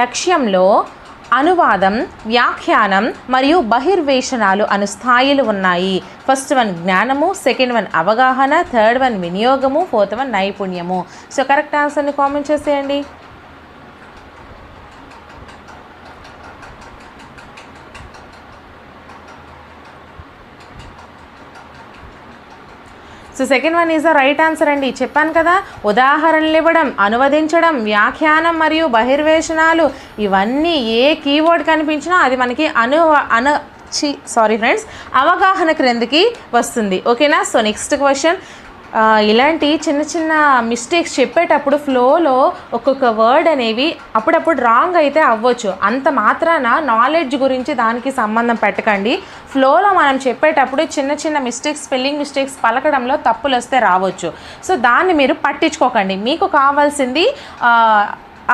లక్ష్యంలో అనువాదం వ్యాఖ్యానం మరియు బహిర్వేషణాలు అను స్థాయిలు ఉన్నాయి. ఫస్ట్ వన్ జ్ఞానము సెకండ్ వన్ అవగాహన థర్డ్ వన్ వినియోగము ఫోర్త్ వన్ నైపుణ్యము. సో కరెక్ట్ ఆన్సర్ని కామెంట్ చేసేయండి. So second one is the right answer అండి. చెప్పాను కదా ఉదాహరణలు ఇవ్వడం అనువదించడం వ్యాఖ్యానం మరియు బహిర్వేషణాలు ఇవన్నీ ఏ కీవర్డ్ కనిపించినా అది మనకి అను అను సారీ ఫ్రెండ్స్ అవగాహన క్రిందికి వస్తుంది. ఓకేనా? సో నెక్స్ట్ క్వశ్చన్ ఇలాంటి చిన్న చిన్న మిస్టేక్స్ చెప్పేటప్పుడు ఫ్లోలో ఒక్కొక్క వర్డ్ అనేవి అప్పుడప్పుడు రాంగ్ అయితే అవ్వచ్చు. అంత మాత్రాన నాలెడ్జ్ గురించి దానికి సంబంధం పెట్టకండి. ఫ్లోలో మనం చెప్పేటప్పుడు చిన్న చిన్న మిస్టేక్స్ స్పెల్లింగ్ మిస్టేక్స్ పలకడంలో తప్పులు వస్తే రావచ్చు. సో దాన్ని మీరు పట్టించుకోకండి. మీకు కావాల్సింది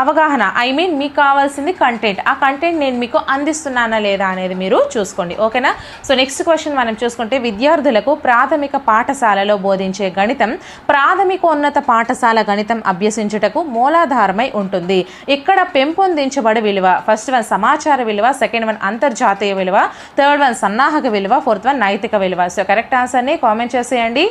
అవగాహన ఐ మీన్ మీకు కావాల్సింది కంటెంట్ ఆ కంటెంట్ నేను మీకు అందిస్తున్నానా లేదా అనేది మీరు చూసుకోండి. ఓకేనా? సో నెక్స్ట్ క్వశ్చన్ మనం చూసుకుంటే విద్యార్థులకు ప్రాథమిక పాఠశాలలో బోధించే గణితం ప్రాథమికోన్నత పాఠశాల గణితం అభ్యసించుటకు మూలాధారమై ఉంటుంది. ఇక్కడ పెంపొందించబడి విలువ ఫస్ట్ వన్ సమాచార విలువ సెకండ్ వన్ అంతర్జాతీయ విలువ థర్డ్ వన్ సన్నాహక విలువ ఫోర్త్ వన్ నైతిక విలువ. సో కరెక్ట్ ఆన్సర్ని కామెంట్ చేసేయండి.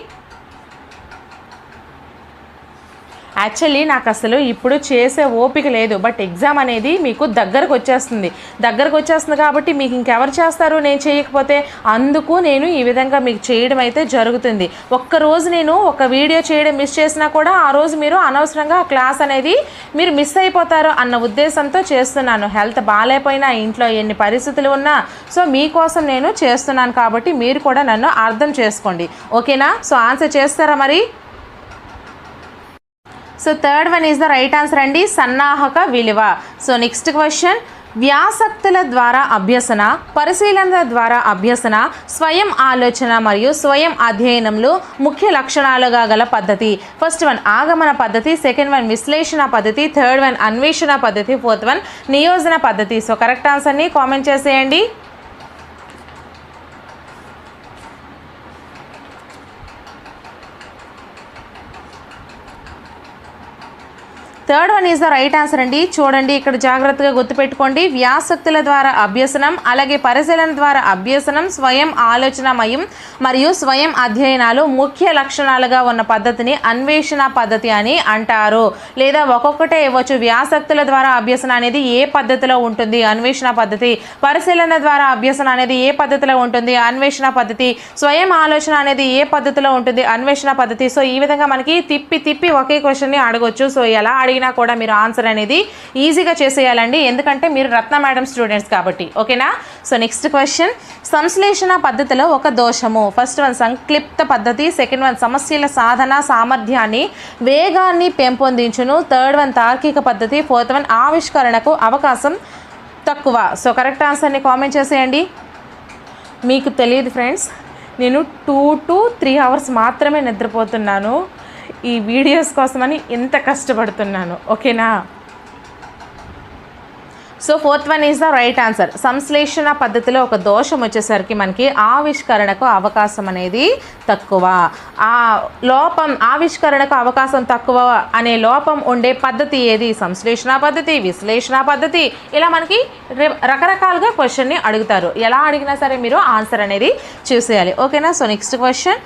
యాక్చువల్లీ నాకు అసలు ఇప్పుడు చేసే ఓపిక లేదు బట్ ఎగ్జామ్ అనేది మీకు దగ్గరకు వచ్చేస్తుంది. దగ్గరకు వచ్చేస్తుంది కాబట్టి మీకు ఇంకెవరు చేస్తారు నేను చేయకపోతే? అందుకు నేను ఈ విధంగా మీకు చేయడం అయితే జరుగుతుంది. ఒక్క రోజు నేను ఒక వీడియో చేయడం మిస్ చేసినా కూడా ఆ రోజు మీరు అనవసరంగా ఆ క్లాస్ అనేది మీరు మిస్ అయిపోతారు అన్న ఉద్దేశంతో చేస్తున్నాను. హెల్త్ బాగాలేకపోయినా ఇంట్లో ఎన్ని పరిస్థితులు ఉన్నా సో మీకోసం నేను చేస్తున్నాను కాబట్టి మీరు కూడా నన్ను అర్థం చేసుకోండి. ఓకేనా సో ఆన్సర్ చేస్తారా మరి? So third one is the right answer అండి సన్నాహక విలువ. సో నెక్స్ట్ క్వశ్చన్ వ్యాసక్తుల ద్వారా అభ్యసన పరిశీలనల ద్వారా అభ్యసన స్వయం ఆలోచన మరియు స్వయం అధ్యయనంలో ముఖ్య లక్షణాలుగా గల పద్ధతి. ఫస్ట్ వన్ ఆగమన పద్ధతి సెకండ్ వన్ విశ్లేషణ పద్ధతి థర్డ్ వన్ అన్వేషణ పద్ధతి ఫోర్త్ వన్ నియోజన పద్ధతి. సో కరెక్ట్ ఆన్సర్ని కామెంట్ చేసేయండి. Third one is the right answer అండి. చూడండి ఇక్కడ జాగ్రత్తగా గుర్తుపెట్టుకోండి. వ్యాసక్తుల ద్వారా అభ్యసనం అలాగే పరిశీలన ద్వారా అభ్యసనం స్వయం ఆలోచనమయం మరియు స్వయం అధ్యయనాలు ముఖ్య లక్షణాలుగా ఉన్న పద్ధతిని అన్వేషణ పద్ధతి అని అంటారు. లేదా ఒక్కొక్కటే ఇవ్వచ్చు. వ్యాసక్తుల ద్వారా అభ్యసన అనేది ఏ పద్ధతిలో ఉంటుంది? అన్వేషణ పద్ధతి. పరిశీలన ద్వారా అభ్యసన అనేది ఏ పద్ధతిలో ఉంటుంది? అన్వేషణ పద్ధతి. స్వయం ఆలోచన అనేది ఏ పద్ధతిలో ఉంటుంది? అన్వేషణ పద్ధతి. సో ఈ విధంగా మనకి తిప్పి తిప్పి ఒకే క్వశ్చన్ని అడగొచ్చు. సో ఎలా అడిగి అడిగినా కూడా మీరు ఆన్సర్ అనేది ఈజీగా చేసేయాలండి. ఎందుకంటే మీరు రత్న మేడం స్టూడెంట్స్ కాబట్టి. ఓకేనా? So next question. సంశ్లేషణ పద్ధతిలో ఒక దోషము. ఫస్ట్ వన్ సంక్లిప్త పద్ధతి సెకండ్ వన్ సమస్యల సాధన సామర్థ్యాన్ని వేగాన్ని పెంపొందించును. థర్డ్ వన్ తార్కిక పద్ధతి ఫోర్త్ వన్ ఆవిష్కరణకు అవకాశం తక్కువ. సో కరెక్ట్ ఆన్సర్ని కామెంట్ చేసేయండి. మీకు తెలియదు ఫ్రెండ్స్ నేను టూ టు త్రీ అవర్స్ మాత్రమే నిద్రపోతున్నాను. ఈ వీడియోస్ కోసమని ఎంత కష్టపడుతున్నాను. ఓకేనా? So fourth one is the right answer సంశ్లేషణ పద్ధతిలో ఒక దోషం వచ్చేసరికి మనకి ఆవిష్కరణకు అవకాశం అనేది తక్కువ. ఆ లోపం ఆవిష్కరణకు అవకాశం తక్కువ అనే లోపం ఉండే పద్ధతి ఏది? సంశ్లేషణ పద్ధతి విశ్లేషణ పద్ధతి. ఇలా మనకి రకరకాలుగా క్వశ్చన్ని అడుగుతారు. ఎలా అడిగినా సరే మీరు ఆన్సర్ అనేది చూసేయాలి. ఓకేనా? సో నెక్స్ట్ క్వశ్చన్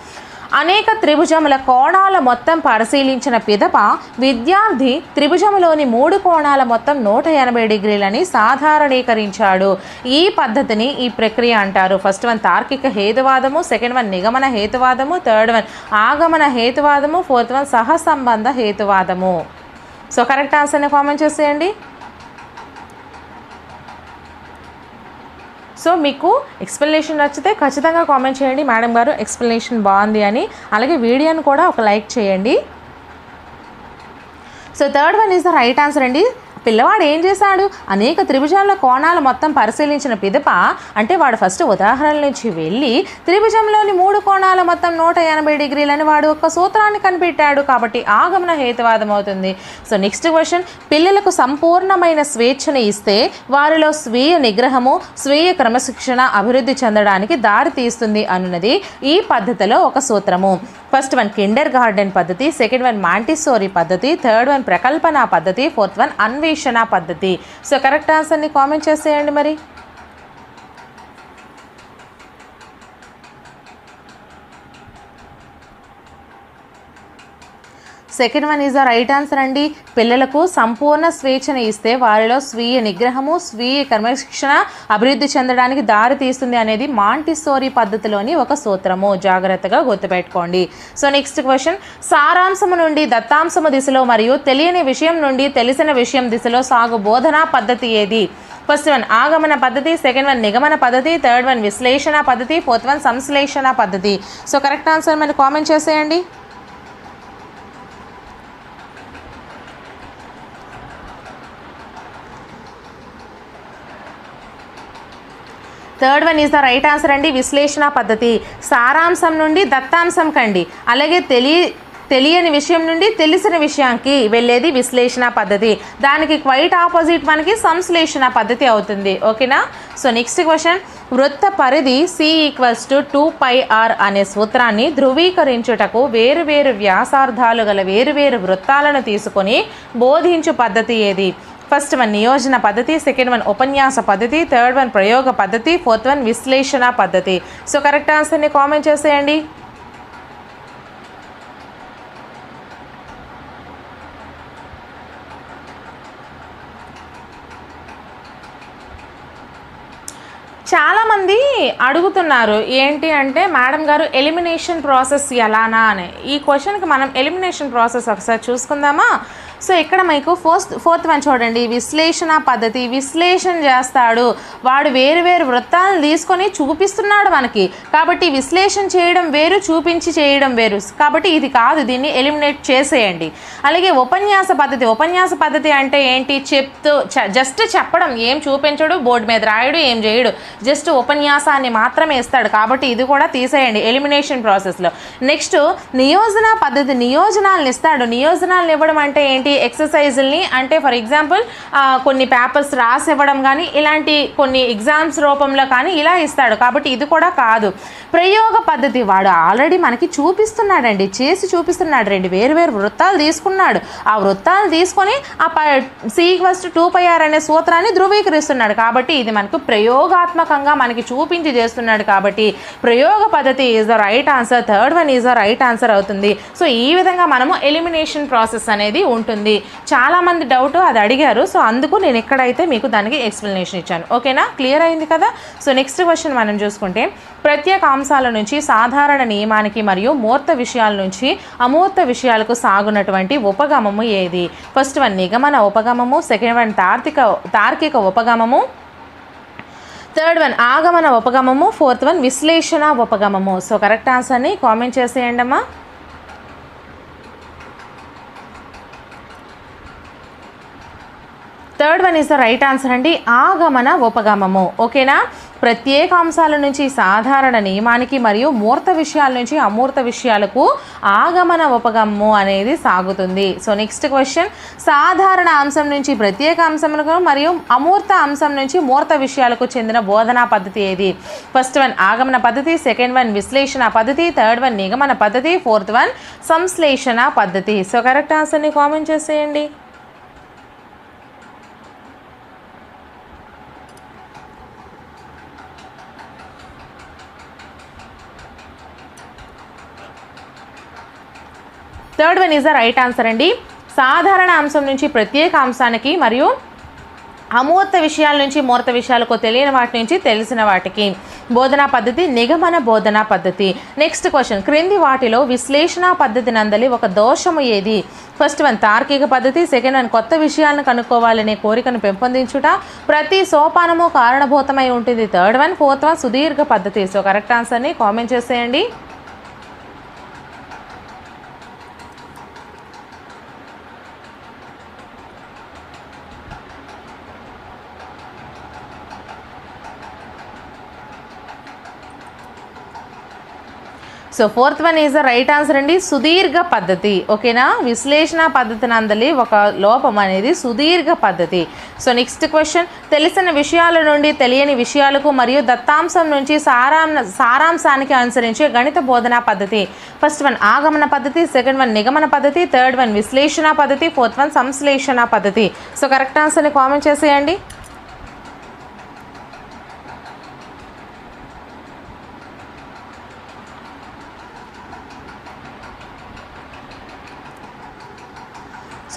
అనేక త్రిభుజముల కోణాల మొత్తం పరిశీలించిన పిదప విద్యార్థి త్రిభుజములోని మూడు కోణాల మొత్తం నూట ఎనభై డిగ్రీలని సాధారణీకరించాడు. ఈ పద్ధతిని ఈ ప్రక్రియ అంటారు. ఫస్ట్ వన్ తార్కిక హేతువాదము సెకండ్ వన్ నిగమన హేతువాదము థర్డ్ వన్ ఆగమన హేతువాదము ఫోర్త్ వన్ సహసంబంధ హేతువాదము. సో కరెక్ట్ ఆన్సర్ని కామెంట్ చేసేయండి. సో మీకు ఎక్స్ప్లెనేషన్ నచ్చితే ఖచ్చితంగా కామెంట్ చేయండి. మేడం గారు ఎక్స్ప్లెనేషన్ బాగుంది అని. అలాగే వీడియోని కూడా ఒక లైక్ చేయండి. So third one is the right answer అండి. పిల్లవాడు ఏం చేశాడు? అనేక త్రిభుజాల కోణాలు మొత్తం పరిశీలించిన పిదప అంటే వాడు ఫస్ట్ ఉదాహరణ నుంచి వెళ్ళి త్రిభుజంలోని మూడు కోణాల మొత్తం నూట ఎనభై డిగ్రీలని వాడు ఒక సూత్రాన్ని కనిపెట్టాడు కాబట్టి ఆగమన హేతువాదం అవుతుంది. సో నెక్స్ట్ క్వశ్చన్ పిల్లలకు సంపూర్ణమైన స్వేచ్ఛను ఇస్తే వారిలో స్వీయ నిగ్రహము స్వీయ క్రమశిక్షణ అభివృద్ధి చెందడానికి దారి తీస్తుంది అన్నది ఈ పద్ధతిలో ఒక సూత్రము. ఫస్ట్ వన్ కిండర్ గార్డెన్ పద్ధతి సెకండ్ వన్ మాంటిసోరీ పద్ధతి థర్డ్ వన్ ప్రకల్పన పద్ధతి ఫోర్త్ వన్ అన్వేషణ పద్ధతి. సో కరెక్ట్ ఆన్సర్ని కామెంట్ చేసేయండి మరి. Second one is the right answer అండి. పిల్లలకు సంపూర్ణ స్వేచ్ఛను ఇస్తే వారిలో స్వీయ నిగ్రహము స్వీయ క్రమశిక్షణ అభివృద్ధి చెందడానికి దారి తీస్తుంది అనేది మాంటిసోరీ పద్ధతిలోని ఒక సూత్రము. జాగ్రత్తగా గుర్తుపెట్టుకోండి. సో నెక్స్ట్ క్వశ్చన్ సారాంశము నుండి దత్తాంశము దిశలో మరియు తెలియని విషయం నుండి తెలిసిన విషయం దిశలో సాగు బోధనా పద్ధతి ఏది? ఫస్ట్ వన్ ఆగమన పద్ధతి. సెకండ్ వన్ నిగమన పద్ధతి. థర్డ్ వన్ విశ్లేషణ పద్ధతి. ఫోర్త్ వన్ సంశ్లేషణ పద్ధతి. సో కరెక్ట్ ఆన్సర్ మీరు కామెంట్ చేసేయండి. Third one is the right answer అండి విశ్లేషణ పద్ధతి. సారాంశం నుండి దత్తాంశం కండి. అలాగే తెలియ తెలియని విషయం నుండి తెలిసిన విషయానికి వెళ్ళేది విశ్లేషణ పద్ధతి. దానికి క్వైట్ ఆపోజిట్ మనకి సంశ్లేషణ పద్ధతి అవుతుంది. ఓకేనా సో నెక్స్ట్ క్వశ్చన్ వృత్త పరిధి C equals to two pi R అనే సూత్రాన్ని ధృవీకరించుటకు వేరువేరు వ్యాసార్థాలు గల వేరువేరు వృత్తాలను తీసుకొని బోధించు పద్ధతి ఏది? ఫస్ట్ వన్ నియోజన పద్ధతి సెకండ్ వన్ ఉపన్యాస పద్ధతి థర్డ్ వన్ ప్రయోగ పద్ధతి ఫోర్త్ వన్ విశ్లేషణ పద్ధతి. సో కరెక్ట్ ఆన్సర్ని కామెంట్ చేసేయండి. చాలామంది అడుగుతున్నారు ఏంటి అంటే మేడం గారు ఎలిమినేషన్ ప్రాసెస్ ఎలానా? అని. ఈ క్వశ్చన్కి మనం ఎలిమినేషన్ ప్రాసెస్ ఒకసారి చూసుకుందామా? సో ఇక్కడ మీకు ఫోర్త్ ఫోర్త్ వన్ చూడండి. విశ్లేషణ పద్ధతి విశ్లేషణ చేస్తాడు. వాడు వేరు వేరు వృత్తాలను తీసుకొని చూపిస్తున్నాడు మనకి. కాబట్టి విశ్లేషణ చేయడం వేరు చూపించి చేయడం వేరు. కాబట్టి ఇది కాదు దీన్ని ఎలిమినేట్ చేసేయండి. అలాగే ఉపన్యాస పద్ధతి ఉపన్యాస పద్ధతి అంటే ఏంటి? చెప్తూ జస్ట్ చెప్పడం. ఏం చూపించడు బోర్డు మీద రాయడు ఏం చేయడు. జస్ట్ ఉపన్యాసాన్ని మాత్రమే ఇస్తాడు. కాబట్టి ఇది కూడా తీసేయండి ఎలిమినేషన్ ప్రాసెస్లో. నెక్స్ట్ నియోజన పద్ధతి నియోజనాలను ఇస్తాడు. నియోజనాలను ఇవ్వడం అంటే ఏంటి? ఎక్సర్సైజుల్ని అంటే ఫర్ ఎగ్జాంపుల్ కొన్ని పేపర్స్ రాసివ్వడం కానీ ఇలాంటి కొన్ని ఎగ్జామ్స్ రూపంలో కానీ ఇలా ఇస్తాడు. కాబట్టి ఇది కూడా కాదు. ప్రయోగ పద్ధతి వాడు ఆల్రెడీ మనకి చూపిస్తున్నాడండి. చేసి చూపిస్తున్నాడు. రెండు వేరు వేరు వృత్తాలు తీసుకున్నాడు. ఆ వృత్తాలు తీసుకొని ఆ ప సీక్వెస్ట్ టూ పై ఆర్ అనే సూత్రాన్ని ధృవీకరిస్తున్నాడు. కాబట్టి ఇది మనకు ప్రయోగాత్మకంగా మనకి చూపించి చేస్తున్నాడు. కాబట్టి ప్రయోగ పద్ధతి is the right answer third one is the right answer అవుతుంది. సో ఈ విధంగా మనము ఎలిమినేషన్ ప్రాసెస్ అనేది ఉంటుంది. చాలామంది డౌట్ అది అడిగారు. సో అందుకు నేను ఎక్కడైతే మీకు దానికి ఎక్స్ప్లెనేషన్ ఇచ్చాను. ఓకేనా క్లియర్ అయింది కదా? సో నెక్స్ట్ క్వశ్చన్ మనం చూసుకుంటే ప్రత్యేక అంశాల నుంచి సాధారణ నియమానికి మరియు మూర్త విషయాల నుంచి అమూర్త విషయాలకు సాగునటువంటి ఉపగమము ఏది? ఫస్ట్ వన్ నిగమన ఉపగమము. సెకండ్ వన్ తార్కిక తార్కిక ఉపగమము. థర్డ్ వన్ ఆగమన ఉపగమము. ఫోర్త్ వన్ విశ్లేషణ ఉపగమము. సో కరెక్ట్ ఆన్సర్ని కామెంట్ చేసేయండి అమ్మా third one is the right answer అండి. ఆగమన ఉపగమము. ఓకేనా? ప్రత్యేక అంశాల నుంచి సాధారణ నియమానికి మరియు మూర్త విషయాల నుంచి అమూర్త విషయాలకు ఆగమన ఉపగమము అనేది సాగుతుంది. సో నెక్స్ట్ క్వశ్చన్ సాధారణ అంశం నుంచి ప్రత్యేక అంశములకు మరియు అమూర్త అంశం నుంచి మూర్త విషయాలకు చెందిన బోధనా పద్ధతి ఏది? ఫస్ట్ వన్ ఆగమన పద్ధతి. సెకండ్ వన్ విశ్లేషణ పద్ధతి. థర్డ్ వన్ నిగమన పద్ధతి. ఫోర్త్ వన్ సంశ్లేషణ పద్ధతి. సో కరెక్ట్ ఆన్సర్ని కామెంట్ చేసేయండి. Third one is the right answer అండి. సాధారణ అంశం నుంచి ప్రత్యేక అంశానికి మరియు అమూర్త విషయాల నుంచి మూర్త విషయాలకు తెలియని వాటి నుంచి తెలిసిన వాటికి. బోధనా పద్ధతి నిగమన బోధనా పద్ధతి. నెక్స్ట్ క్వశ్చన్ క్రింది వాటిలో విశ్లేషణ పద్ధతి నందలి ఒక దోషము ఏది? ఫస్ట్ వన్ తార్కిక పద్ధతి. సెకండ్ వన్ కొత్త విషయాలను కనుక్కోవాలనే కోరికను పెంపొందించుట. ప్రతి సోపానము కారణభూతమై ఉంటుంది. థర్డ్ వన్ ఫోర్త్ వన్ సుదీర్ఘ పద్ధతి. సో కరెక్ట్ ఆన్సర్ని కామెంట్ చేసేయండి. So fourth one is the right answer అండి. సుదీర్ఘ పద్ధతి. ఓకేనా? విశ్లేషణ పద్ధతి నందలి ఒక లోపం అనేది సుదీర్ఘ పద్ధతి. సో నెక్స్ట్ క్వశ్చన్ తెలిసిన విషయాల నుండి తెలియని విషయాలకు మరియు దత్తాంశం నుంచి సారాం సారాంశానికి అనుసరించే గణిత బోధనా పద్ధతి. ఫస్ట్ వన్ ఆగమన పద్ధతి. సెకండ్ వన్ నిగమన పద్ధతి. థర్డ్ వన్ విశ్లేషణ పద్ధతి. ఫోర్త్ వన్ సంశ్లేషణ పద్ధతి. సో కరెక్ట్ ఆన్సర్ని కామెంట్ చేసేయండి.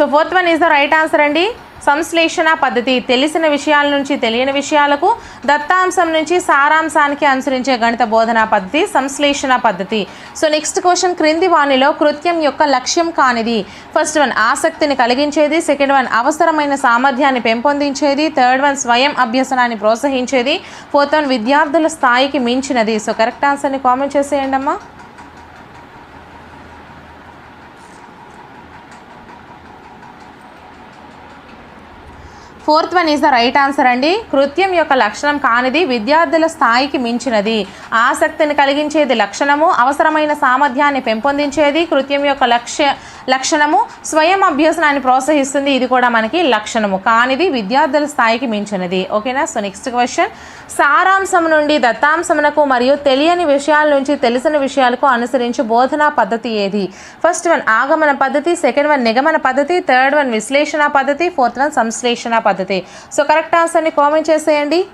So fourth one is the right answer అండి. సంశ్లేషణ పద్ధతి. తెలిసిన విషయాల నుంచి తెలియని విషయాలకు దత్తాంశం నుంచి సారాంశానికి అనుసరించే గణిత బోధనా పద్ధతి సంశ్లేషణ పద్ధతి. సో నెక్స్ట్ క్వశ్చన్ క్రింది వాణిలో కృత్యం యొక్క లక్ష్యం కానిది. ఫస్ట్ వన్ ఆసక్తిని కలిగించేది. సెకండ్ వన్ అవసరమైన సామర్థ్యాన్ని పెంపొందించేది. థర్డ్ వన్ స్వయం అభ్యసనాన్ని ప్రోత్సహించేది. ఫోర్త్ వన్ విద్యార్థుల స్థాయికి మించినది. సో కరెక్ట్ ఆన్సర్ని కామెంట్ చేసేయండి అమ్మా fourth one is the right answer అండి. కృత్యం యొక్క లక్షణం కానిది విద్యార్థుల స్థాయికి మించినది. ఆసక్తిని కలిగించేది లక్షణము అవసరమైన సామర్థ్యాన్ని పెంపొందించేది కృత్యం యొక్క లక్ష్య లక్షణము. స్వయం అభ్యసనాన్ని ప్రోత్సహిస్తుంది. ఇది కూడా మనకి లక్షణము. కానిది విద్యార్థుల స్థాయికి మించినది. ఓకేనా? So next question. సారాంశం నుండి దత్తాంశమునకు మరియు తెలియని విషయాల నుంచి తెలిసిన విషయాలకు అనుసరించి బోధనా పద్ధతి ఏది? ఫస్ట్ వన్ ఆగమన పద్ధతి. సెకండ్ వన్ నిగమన పద్ధతి. థర్డ్ వన్ విశ్లేషణ పద్ధతి. ఫోర్త్ వన్ సంశ్లేషణ పద్ధతి. సో కరెక్ట్ ఆన్సర్ని కామెంట్ చేసేయండి.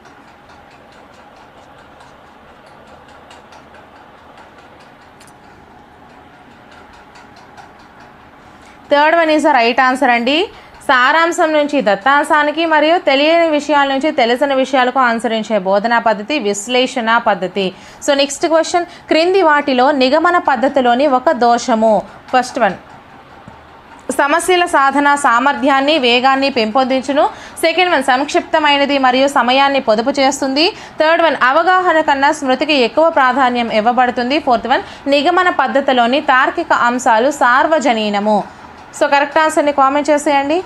Third one is the right answer అండి. సారాంశం నుంచి దత్తాంశానికి మరియు తెలియని విషయాల నుంచి తెలిసిన విషయాలకు అనుసరించే బోధనా పద్ధతి విశ్లేషణ పద్ధతి. So next question. క్రింది వాటిలో నిగమన పద్ధతిలోని ఒక దోషము. First one. సమస్యల సాధన సామర్థ్యాన్ని వేగాన్ని పెంపొందించును. సెకండ్ వన్ సంక్షిప్తమైనది మరియు సమయాన్ని పొదుపు చేస్తుంది. థర్డ్ వన్ అవగాహన కన్నా స్మృతికి ఎక్కువ ప్రాధాన్యం ఇవ్వబడుతుంది. ఫోర్త్ వన్ నిగమన పద్ధతిలోని తార్కిక అంశాలు సార్వజనీనము. సో కరెక్ట్ ఆన్సర్ని కామెంట్ చేసేయండి.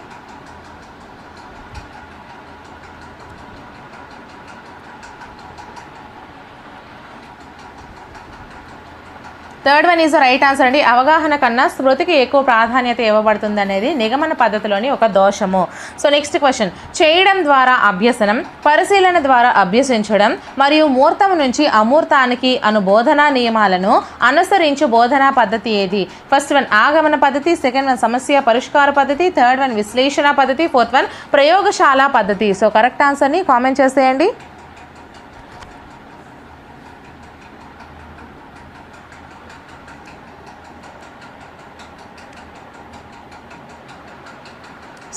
Third one is right answer అండి. అవగాహన కన్నా స్మృతికి ఎక్కువ ప్రాధాన్యత ఇవ్వబడుతుంది అనేది నిగమన పద్ధతిలోని ఒక దోషము. సో నెక్స్ట్ క్వశ్చన్ చేయడం ద్వారా అభ్యసనం పరిశీలన ద్వారా అభ్యసించడం మరియు మూర్తం నుంచి అమూర్తానికి అను బోధనా నియమాలను అనుసరించు బోధనా పద్ధతి ఏది? ఫస్ట్ వన్ ఆగమన పద్ధతి సెకండ్ వన్ సమస్య పరిష్కార పద్ధతి థర్డ్ వన్ విశ్లేషణ పద్ధతి ఫోర్త్ వన్ ప్రయోగశాల పద్ధతి. సో కరెక్ట్ ఆన్సర్ని కామెంట్ చేసేయండి.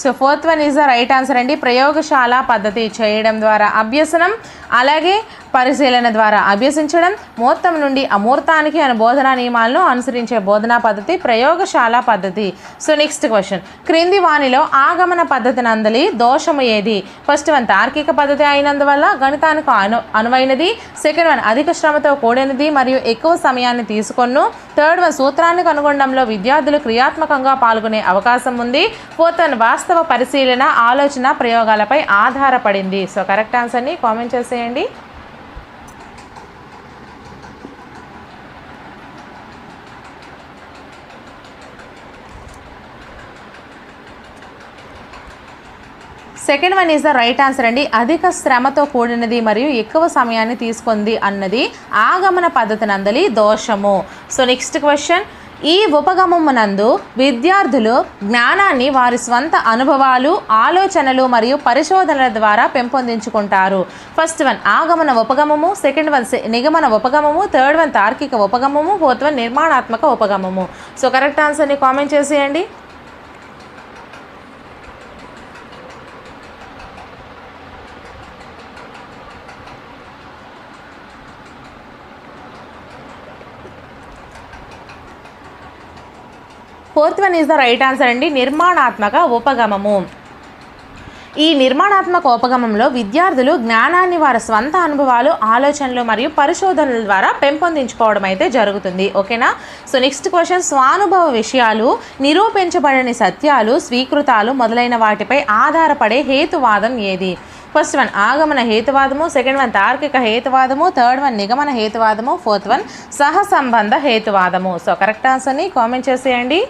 So fourth one is the right answer అండి. ప్రయోగశాల పద్ధతి చేయడం ద్వారా అభ్యసనం అలాగే పరిశీలన ద్వారా అభ్యసించడం మూర్తం నుండి అమూర్తానికి అనే బోధనా నియమాలను అనుసరించే బోధనా పద్ధతి ప్రయోగశాల పద్ధతి. సో నెక్స్ట్ క్వశ్చన్ క్రింది వాణిలో ఆగమన పద్ధతి నందలి దోషము ఏది? ఫస్ట్ వన్ తార్కిక పద్ధతి అయినందువల్ల గణితానికి అను అనువైనది. సెకండ్ వన్ అధిక శ్రమతో కూడినది మరియు ఎక్కువ సమయాన్ని తీసుకొను థర్డ్ వన్ సూత్రాన్ని కనుగొనడంలో విద్యార్థులు క్రియాత్మకంగా పాల్గొనే అవకాశం ఉంది. ఫోర్త్ వన్ వాస్తవ పరిశీలన ఆలోచన ప్రయోగాలపై ఆధారపడింది. సో కరెక్ట్ ఆన్సర్ని కామెంట్ చేసేయండి. Second one is the right answer అండి. అధిక శ్రమతో కూడినది మరియు ఎక్కువ సమయాన్ని తీసుకుంది అన్నది ఆగమన పద్ధతి నందలి దోషము. సో నెక్స్ట్ క్వశ్చన్ ఈ ఉపగమమునందు విద్యార్థులు జ్ఞానాన్ని వారి స్వంత అనుభవాలు ఆలోచనలు మరియు పరిశోధనల ద్వారా పెంపొందించుకుంటారు. ఫస్ట్ వన్ ఆగమన ఉపగమము. సెకండ్ వన్ నిగమన ఉపగమము. థర్డ్ వన్ తార్కిక ఉపగమము. ఫోర్త్ వన్ నిర్మాణాత్మక ఉపగమము. సో కరెక్ట్ ఆన్సర్ని కామెంట్ చేసేయండి. Fourth one is the right answer అండి నిర్మాణాత్మక ఉపగమము. ఈ నిర్మాణాత్మక ఉపగమంలో విద్యార్థులు జ్ఞానాన్ని వారి స్వంత అనుభవాలు ఆలోచనలు మరియు పరిశోధనల ద్వారా పెంపొందించుకోవడం అయితే జరుగుతుంది. ఓకేనా? సో నెక్స్ట్ క్వశ్చన్ స్వానుభవ విషయాలు నిరూపించబడని సత్యాలు స్వీకృతాలు మొదలైన వాటిపై ఆధారపడే హేతువాదం ఏది? ఫస్ట్ వన్ ఆగమన హేతువాదము సెకండ్ వన్ తార్కిక హేతువాదము థర్డ్ వన్ నిగమన హేతువాదము ఫోర్త్ వన్ సహసంబంధ హేతువాదము. సో కరెక్ట్ ఆన్సర్ని కామెంట్ చేసేయండి.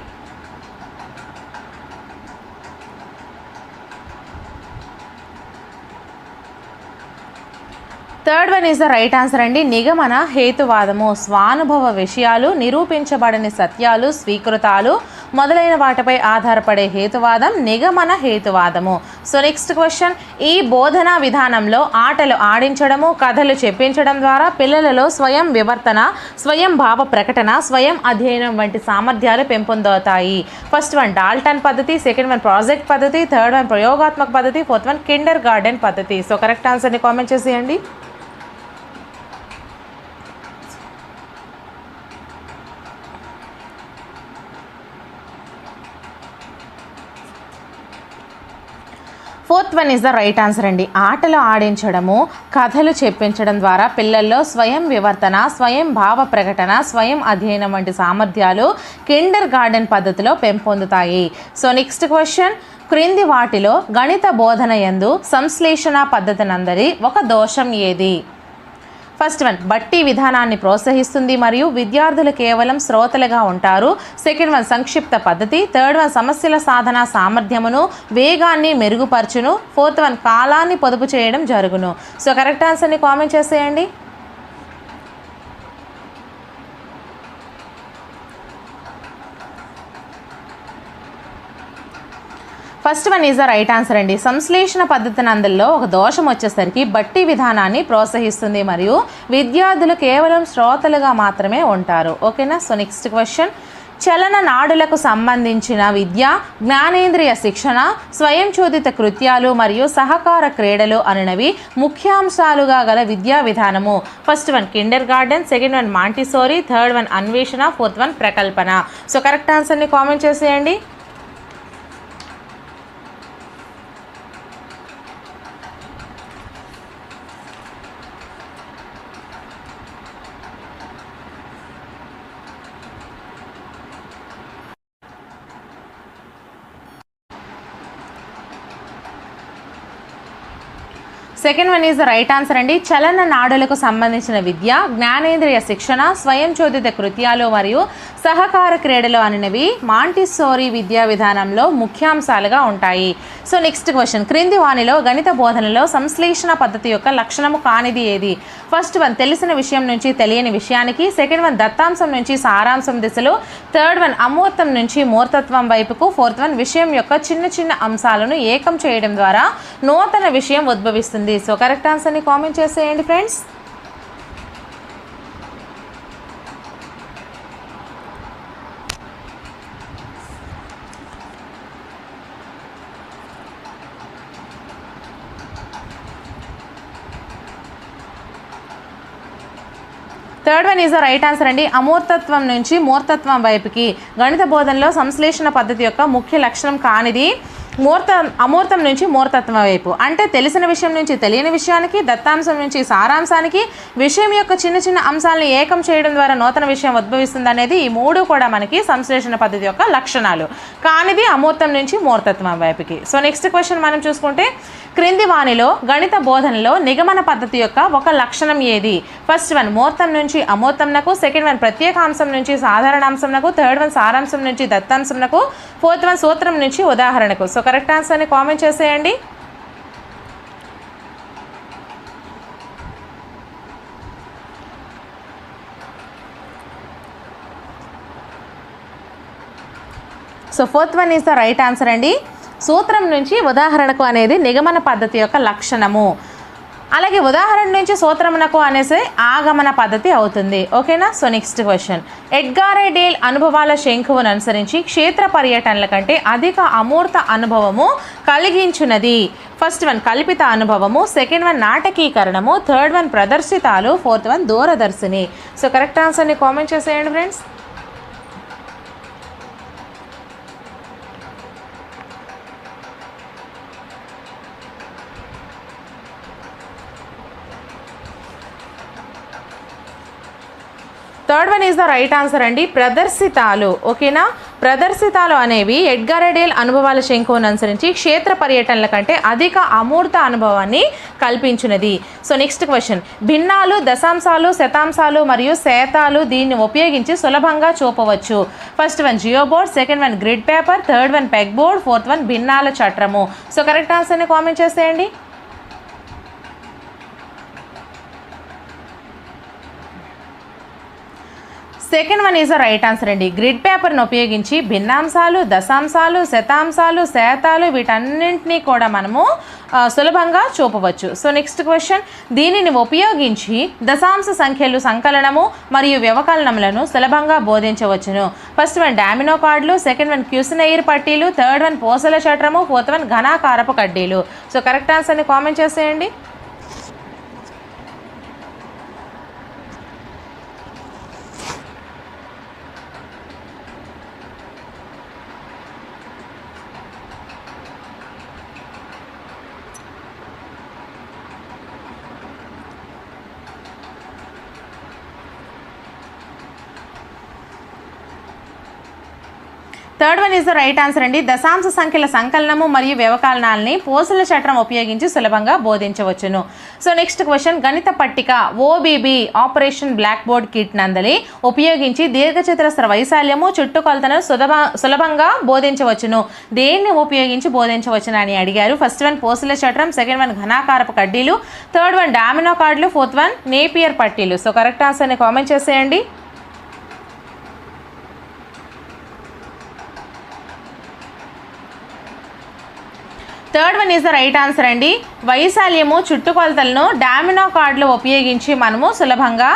Third one is the right answer అండి. నిగమన హేతువాదము స్వానుభవ విషయాలు నిరూపించబడని సత్యాలు స్వీకృతాలు మొదలైన వాటిపై ఆధారపడే హేతువాదం నిగమన హేతువాదము. So next question. ఈ బోధనా విధానంలో ఆటలు ఆడించడము కథలు చెప్పించడం ద్వారా పిల్లలలో స్వయం వివర్తన స్వయం భావ ప్రకటన స్వయం అధ్యయనం వంటి సామర్థ్యాలు పెంపొందవుతాయి. ఫస్ట్ వన్ డాల్టన్ పద్ధతి సెకండ్ వన్ ప్రాజెక్ట్ పద్ధతి థర్డ్ వన్ ప్రయోగాత్మక పద్ధతి ఫోర్త్ వన్ కిండర్ గార్డెన్ పద్ధతి. సో కరెక్ట్ ఆన్సర్ని కామెంట్ చేసేయండి. Fourth one is the right answer అండి. ఆటలు ఆడించడము కథలు చెప్పించడం ద్వారా పిల్లల్లో స్వయం వివర్తన స్వయం భావ ప్రకటన స్వయం అధ్యయనం వంటి సామర్థ్యాలు కిండర్ గార్డెన్ పద్ధతిలో పెంపొందుతాయి. So next question. క్రింది వాటిలో గణిత బోధన యందు సంశ్లేషణ పద్ధతినందరి ఒక దోషం ఏది? ఫస్ట్ వన్ బట్టి విధానాన్ని ప్రోత్సహిస్తుంది మరియు విద్యార్థులు కేవలం శ్రోతలుగా ఉంటారు. సెకండ్ వన్ సంక్షిప్త పద్ధతి. థర్డ్ వన్ సమస్యల సాధన సామర్థ్యమును వేగాన్ని మెరుగుపరచును. ఫోర్త్ వన్ కాలాన్ని పొదుపు చేయడం జరుగును. సో కరెక్ట్ ఆన్సర్ని కామెంట్ చేసేయండి. First one is the right answer అండి. సంశ్లేషణ పద్ధతి నందుల్లో ఒక దోషం వచ్చేసరికి బట్టి విధానాన్ని ప్రోత్సహిస్తుంది మరియు విద్యార్థులు కేవలం శ్రోతలుగా మాత్రమే ఉంటారు. ఓకేనా? సో నెక్స్ట్ క్వశ్చన్ చలన నాడులకు సంబంధించిన విద్య జ్ఞానేంద్రియ శిక్షణ స్వయం చోదిత కృత్యాలు మరియు సహకార క్రీడలు అనునవి ముఖ్యాంశాలుగా గల విద్యా విధానము. First one kindergarten second one Montessori third one అన్వేషణ ఫోర్త్ వన్ ప్రకల్పన. సో కరెక్ట్ ఆన్సర్ని కామెంట్ చేసేయండి. Second one is the right answer అండి. చలన నాడులకు సంబంధించిన విద్య జ్ఞానేంద్రియ శిక్షణ స్వయం చోదిత కృత్యాలు మరియు సహకార క్రీడలు అనేవి మాంటిసోరీ విద్యా విధానంలో ముఖ్యాంశాలుగా ఉంటాయి. సో నెక్స్ట్ క్వశ్చన్ క్రింది వాణిలో గణిత బోధనలో సంశ్లేషణ పద్ధతి యొక్క లక్షణము కానిది ఏది? ఫస్ట్ వన్ తెలిసిన విషయం నుంచి తెలియని విషయానికి. సెకండ్ వన్ దత్తాంశం నుంచి సారాంశం దిశలో. థర్డ్ వన్ అమూర్తం నుంచి మూర్తత్వం వైపుకు. ఫోర్త్ వన్ విషయం యొక్క చిన్న చిన్న అంశాలను ఏకం చేయడం ద్వారా నూతన విషయం ఉద్భవిస్తుంది. సో కరెక్ట్ ఆన్సర్ని కామెంట్ చేసేయండి friends third one is the right answer అండి. అమూర్తత్వం నుంచి మూర్తత్వం వైపుకి. గణిత బోధనలో సంశ్లేషణ పద్ధతి యొక్క ముఖ్య లక్షణం కానిది. మూర్త అమూర్తం నుంచి మూర్తత్వం వైపు. అంటే తెలిసిన విషయం నుంచి తెలియని విషయానికి దత్తాంశం నుంచి సారాంశానికి విషయం యొక్క చిన్న చిన్న అంశాలను ఏకం చేయడం ద్వారా నూతన విషయం ఉద్భవిస్తుంది అనేది ఈ మూడు కూడా మనకి సంశ్లేషణ పద్ధతి యొక్క లక్షణాలు. కానిది అమూర్తం నుంచి మూర్తత్వం వైపుకి. సో నెక్స్ట్ క్వశ్చన్ మనం చూసుకుంటే క్రింది వాణిలో గణిత బోధనలో నిగమన పద్ధతి యొక్క ఒక లక్షణం ఏది? ఫస్ట్ వన్ మూర్తం నుంచి అమూర్తంనకు సెకండ్ వన్ ప్రత్యేక అంశం నుంచి సాధారణ అంశంనకు థర్డ్ వన్ సారాంశం నుంచి దత్తాంశంనకు ఫోర్త్ వన్ సూత్రం నుంచి ఉదాహరణకు. సో కరెక్ట్ ఆన్సర్ని కామెంట్ చేసేయండి. So fourth one is the right answer అండి. సూత్రం నుంచి ఉదాహరణకు అనేది నిగమన పద్ధతి యొక్క లక్షణము. అలాగే ఉదాహరణ నుంచి సూత్రమునకు అనేసి ఆగమన పద్ధతి అవుతుంది. ఓకేనా? So next question Edgar Dale అనుభవాల శంఖువును అనుసరించి క్షేత్ర పర్యటనల కంటే అధిక అమూర్త అనుభవము కలిగించున్నది ఫస్ట్ వన్ కల్పిత అనుభవము. సెకండ్ వన్ నాటకీకరణము. థర్డ్ వన్ ప్రదర్శితాలు. ఫోర్త్ వన్ దూరదర్శిని. సో కరెక్ట్ ఆన్సర్ని కామెంట్ చేసేయండి friends third one is the right answer అండి. ప్రదర్శితాలు. ఓకేనా? ప్రదర్శితాలు అనేవి ఎడ్గారెడేల్ అనుభవాల శంకువును అనుసరించి క్షేత్ర పర్యటనల కంటే అధిక అమూర్త అనుభవాన్ని కల్పించినది సో నెక్స్ట్ క్వశ్చన్ భిన్నాలు దశాంశాలు శతాంశాలు మరియు శాతాలు దీన్ని ఉపయోగించి సులభంగా చూపవచ్చు. First one geoboard second one grid paper third one pegboard fourth one భిన్నాల చట్రము. సో కరెక్ట్ ఆన్సర్ని కామెంట్ చేసేయండి. Second one is the right answer అండి. గ్రిడ్ పేపర్ను ఉపయోగించి భిన్నాంశాలు దశాంశాలు శతాంశాలు శాతాలు వీటన్నింటినీ కూడా మనము సులభంగా చూపవచ్చు. సో నెక్స్ట్ క్వశ్చన్ దీనిని ఉపయోగించి దశాంశ సంఖ్యలు సంకలనము మరియు వ్యవకలనములను సులభంగా బోధించవచ్చును. ఫస్ట్ వన్ డామినో కార్డులు సెకండ్ వన్ క్యూసినైర్ పట్టీలు. థర్డ్ వన్ పోసల చట్రము ఫోర్త్ వన్ ఘనాకారపు కడ్డీలు. సో కరెక్ట్ ఆన్సర్ని కామెంట్ చేసేయండి. Third one is the right answer అండి. దశాంశ సంఖ్యల సంకలనము మరియు వ్యవకలనాల్ని పోసల చట్రం ఉపయోగించి సులభంగా బోధించవచ్చును. సో నెక్స్ట్ క్వశ్చన్ గణిత పట్టిక OBB operation black board kit నందలి ఉపయోగించి దీర్ఘచతురస్ర వైశాల్యము చుట్టుకొలతను సులభ సులభంగా బోధించవచ్చును. దేన్ని ఉపయోగించి బోధించవచ్చును అని అడిగారు. ఫస్ట్ వన్ పోసల చట్రం సెకండ్ వన్ ఘనాకారపు కడ్డీలు థర్డ్ వన్ డామినో కార్డులు ఫోర్త్ వన్ నేపియర్ పట్టీలు. సో కరెక్ట్ ఆన్సర్ని కామెంట్ చేసేయండి. Third one is the right answer అండి. వైశాల్యము చుట్టుకొలతలను డామినో కార్డులు ఉపయోగించి మనము సులభంగా